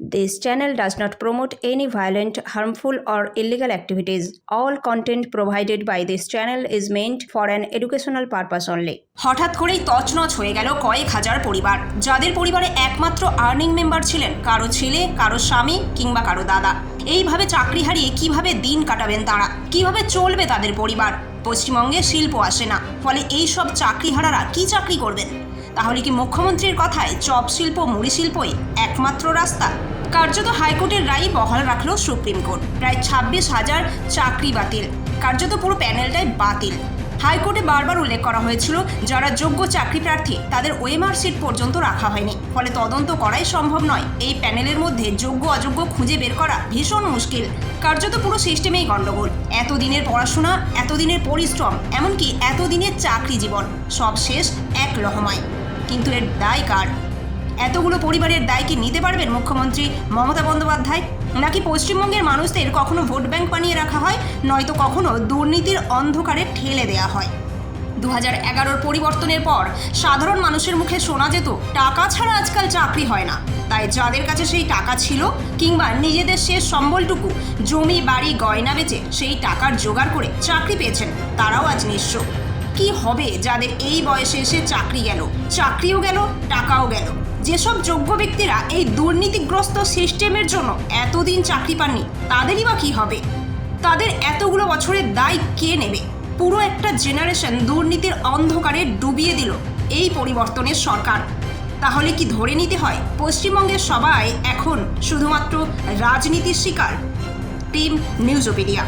This channel does not promote any violent, harmful, or illegal activities. All content provided by this channel is meant for an educational purpose only. হঠাৎ করেই তছনছ হয়ে গেল কয়েক হাজার পরিবার যাদের পরিবারে একমাত্র আর্নিং মেম্বার ছিলেন কারও ছেলে কারও স্বামী কিংবা কারও দাদা এইভাবে চাকরি হারিয়ে কীভাবে দিন কাটাবেন তারা কীভাবে চলবে তাদের পরিবার পশ্চিমবঙ্গে শিল্প আসে না। ফলে এই সব চাকরিহারারা কি চাকরি করবেন? তাহলে কি মুখ্যমন্ত্রীর কথায় চপ শিল্প, মুড়ি শিল্পই একমাত্র রাস্তা? কার্যত হাইকোর্টের রায় বহাল রাখল সুপ্রিম কোর্ট। প্রায় ছাব্বিশ হাজার চাকরি বাতিল। কার্যত পুরো প্যানেলটাই বাতিল। হাইকোর্টে বারবার উল্লেখ করা হয়েছিল যারা যোগ্য চাকরি প্রার্থী, তাদের ওএমআর সিট পর্যন্ত রাখা হয়নি। ফলে তদন্ত করাই সম্ভব নয়। এই প্যানেলের মধ্যে যোগ্য অযোগ্য খুঁজে বের করা ভীষণ মুশকিল। কার্যত পুরো সিস্টেমেই গণ্ডগোল। এতদিনের পড়াশোনা, এতদিনের পরিশ্রম, এমনকি এতদিনের চাকরি জীবন, সব শেষ এক লহমায় কিন্তু এর দায় কার? এতগুলো পরিবারের দায় কি নিতে পারবেন মুখ্যমন্ত্রী মমতা বন্দ্যোপাধ্যায়? নাকি পশ্চিমবঙ্গের মানুষদের কখনো ভোট ব্যাংক বানিয়ে রাখা হয়, নয়তো কখনো দুর্নীতির অন্ধকারে ঠেলে দেয়া হয়? দু হাজার এগারোর পরিবর্তনের পর সাধারণ মানুষের মুখে শোনা যেত, টাকা ছাড়া আজকাল চাকরি হয় না। তাই যাদের কাছে সেই টাকা ছিল, কিংবা নিজেদের শেষ সম্বলটুকু, জমি, বাড়ি, গয়না বেচে সেই টাকার জোগাড় করে চাকরি পেয়েছেন, তারাও আজ নিঃস্ব। কি হবে যাদের এই বয়সে এসে চাকরি গেল? চাকরিও গেল, টাকাও গেল। যেসব যোগ্য ব্যক্তিরা এই দুর্নীতিগ্রস্ত সিস্টেমের জন্য এতদিন চাকরি পাননি, তাদেরই বা কী হবে? তাদের এতগুলো বছরের দায় কে নেবে? পুরো একটা জেনারেশন দুর্নীতির অন্ধকারে ডুবিয়ে দিল এই পরিবর্তনের সরকার। তাহলে কি ধরে নিতে হয় পশ্চিমবঙ্গের সবাই এখন শুধুমাত্র রাজনীতির শিকার? Team Newsopedia.